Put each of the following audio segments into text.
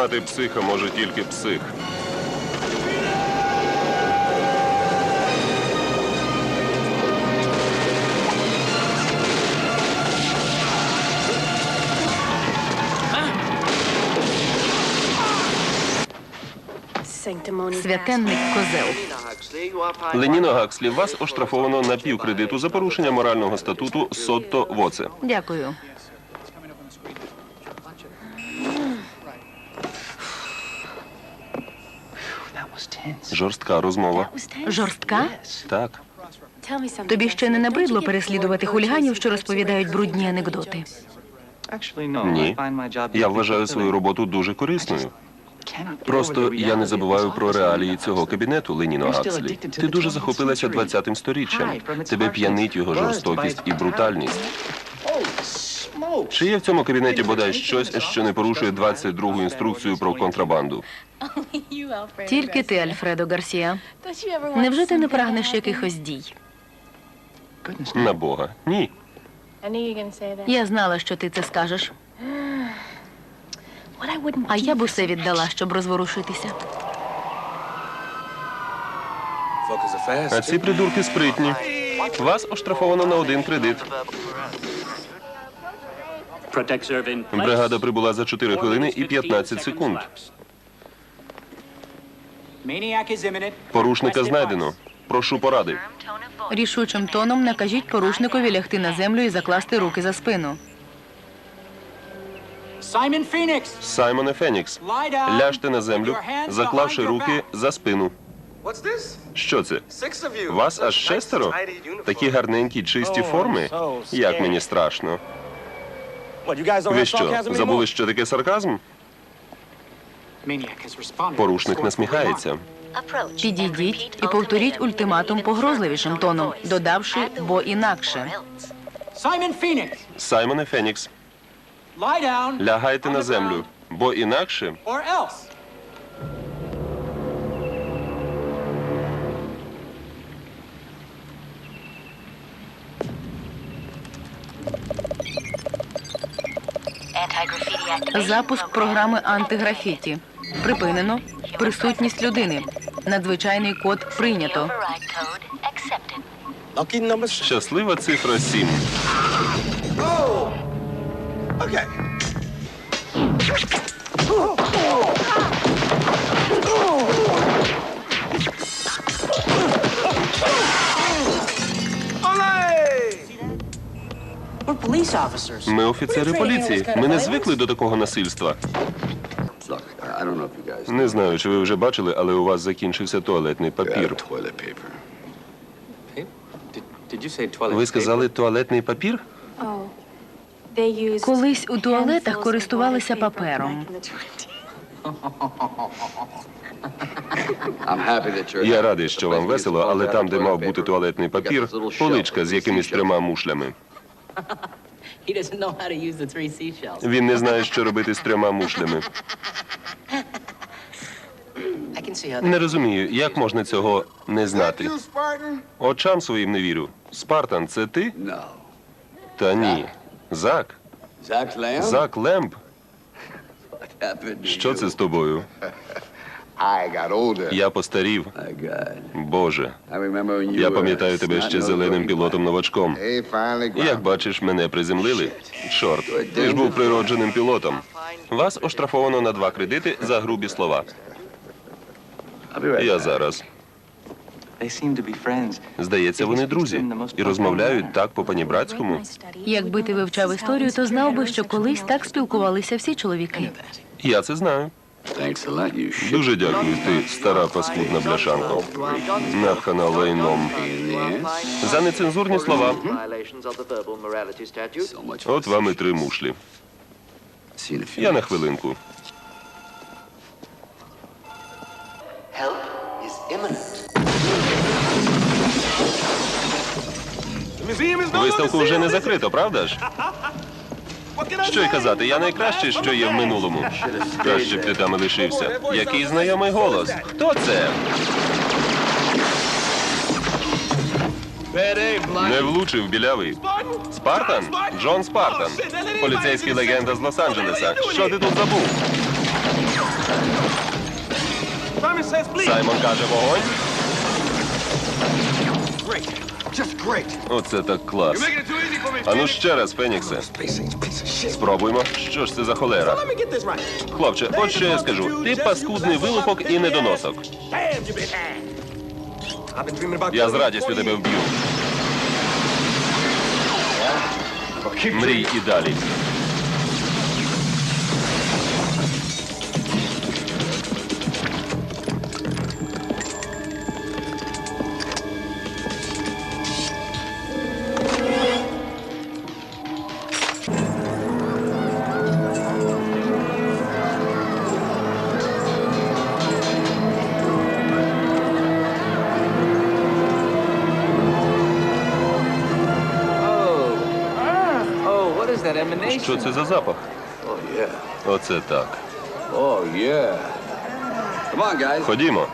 Спіймати психа може тільки псих. Святенник козел. Леніно Гакслі, вас оштрафовано на півкредиту за порушення морального статуту Сотто Воце. Дякую. Жорстка розмова. Жорстка? Так. Тобі ще не набридло переслідувати хуліганів, що розповідають брудні анекдоти. Ні. Я вважаю свою роботу дуже корисною. Просто я не забуваю про реалії цього кабінету, Леніно Гакслі. Ти дуже захопилася 20-м сторіччям. Тебе п'янить його жорстокість і брутальність. Чи є в цьому кабінеті бодай щось, що не порушує 22-гу інструкцію про контрабанду? Тільки ти, Альфредо Гарсія. Невже ти не прагнеш якихось дій? На Бога. Ні. Я знала, що ти це скажеш. А я б усе віддала, щоб розворушитися. А ці придурки спритні. Вас оштрафовано на один кредит. Бригада прибула за 4 хвилини і 15 секунд. Порушника знайдено. Прошу поради. Рішучим тоном накажіть порушникові лягти на землю і закласти руки за спину. Саймоне Фенікс. Ляжте на землю, заклавши руки за спину. Що це? Вас аж шестеро? Такі гарненькі, чисті форми. Як мені страшно. Ви що, забули, що таке сарказм? Порушник насміхається. Підійдіть і повторіть ультиматум погрозливішим тоном, додавши бо інакше. Саймон Саймоне Фенікс, лягайте на землю, бо інакше Запуск програми антиграфіті. Припинено. Присутність людини. Надзвичайний код прийнято. Щаслива цифра 7. Okay. Ми офіцери поліції. Ми не звикли до такого насильства. Look, I I don't know if you guys Не знаю, чи ви вже бачили, але у вас закінчився туалетний папір. Ви сказали туалетний папір? Колись у туалетах користувалися папером. Я радий, що вам весело, але там, де мав бути туалетний папір, поличка з якимись трьома мушлями. He doesn't know how to use the three seashells. Він не знає, що робити з трьома мушлями. I can see how Не розумію, як можна цього не знати. Очам своїм не вірю. Спартан, це ти? No. Та ні. Зак. Zach Lamb? Зак Лемб. What happened to Що you? це з тобою? I got. Я постарів. Боже. Я пам'ятаю тебе ще зеленим пілотом новачком. Як бачиш, мене приземлили. Чорт, ти ж був природженим пілотом. Вас оштрафовано на два кредити за грубі слова. Я зараз. Здається, вони друзі і розмовляють так по панібратському. Якби ти вивчав історію, то знав би, що колись так спілкувалися всі чоловіки. Я це знаю. Thanks a lot, you shit. Дуже дякую, ти стара паскудна бляшанко. Напхана лайном. За нецензурні слова. От вам і три мушлі. Я на хвилинку. Виставку вже не закрито, правда ж? Що й казати, я найкраще, що є в минулому. Краще б ти там лишився. Який знайомий голос. Хто це? Не влучив білявий. Спартан? Джон Спартан. Поліцейський легенда з Лос-Анджелеса. Що ти тут забув? Саймон каже вогонь. Оце так клас. А ну ще раз, Феніксе. Спробуймо. Що ж це за холера? Хлопче, от що я скажу. Ти паскудний вилупок і недоносок. Я з радістю тебе вб'ю. Мрій і далі. Що це за запах? Oh, yeah. Оце так. Oh, yeah. Come on, guys. Ходімо.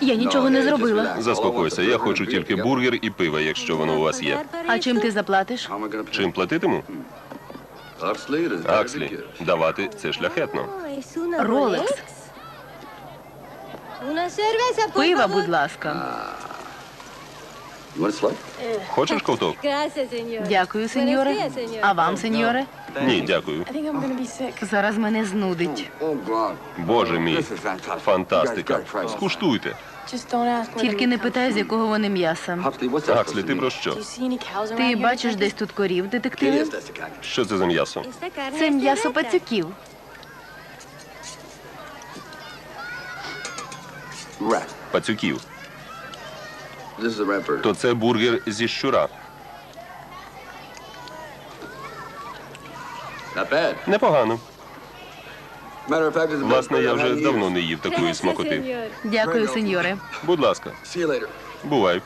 Я нічого не зробила. Заспокойся, я хочу тільки бургер і пиво, якщо воно у вас є. А чим ти заплатиш? Чим платитиму? Акслі. Давати це шляхетно. Ролекс. Пива, будь ласка. Slug? Хочеш ковток? Дякую, сеньоре. А вам, сеньоре? Ні, дякую. Зараз мене знудить. Боже мій. Фантастика. Скуштуйте. Тільки не питай, з якого вони м'яса. Huxley, what's that Акслі, supposed ти про що? Ти бачиш десь тут корів, kind. Що це за м'ясо? Це м'ясо пацюків. Пацюків. То це бургер зі щура. Непогано. Власне, я вже давно не їв такої смакоти. Дякую, сеньоре. Будь ласка, See you later. бувай.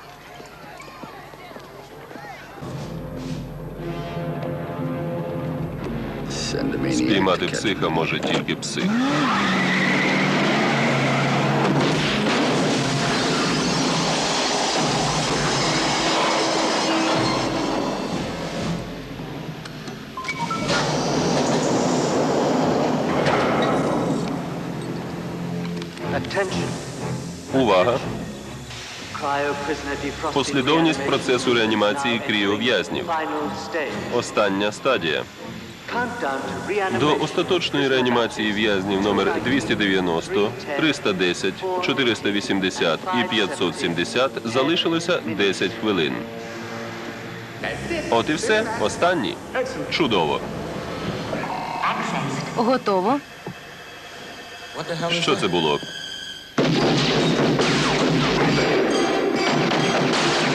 Спіймати психа може тільки псих. Увага! Послідовність процесу реанімації кріов'язнів. Остання стадія. До остаточної реанімації в'язнів номер 290, 310, 480 і 570 залишилося 10 хвилин. От і все. Останній. Чудово. Готово. Що це було? Thank you.